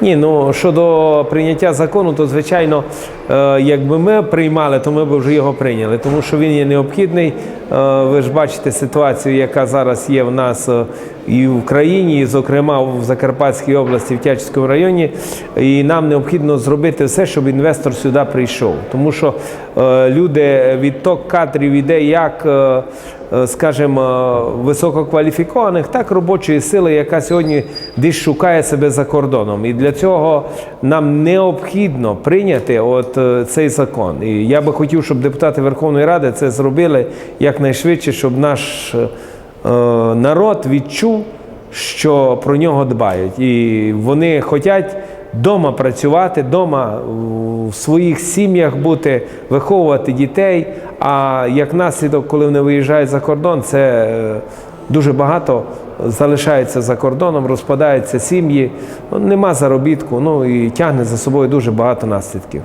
Ні, ну щодо прийняття закону, то звичайно, е, якби ми приймали, то ми б вже його прийняли, тому що він є необхідний. Е, ви ж бачите ситуацію, яка зараз є в нас е, і в країні, і, зокрема в Закарпатській області, в Тячівському районі. І нам необхідно зробити все, щоб інвестор сюди прийшов. Тому що люди відток кадрів іде як. Е, скажімо, висококваліфікованих, так робочої сили, яка сьогодні десь шукає себе за кордоном. І для цього нам необхідно прийняти от е, цей закон. І я би хотів, щоб депутати Верховної Ради це зробили якнайшвидше, щоб наш е, народ відчув, що про нього дбають. І вони хочуть дома працювати, дома в своїх сім'ях бути, виховувати дітей. А як наслідок, коли вони виїжджають за кордон, це е, дуже багато залишається за кордоном, розпадаються сім'ї, ну, нема заробітку, ну і тягне за собою дуже багато наслідків.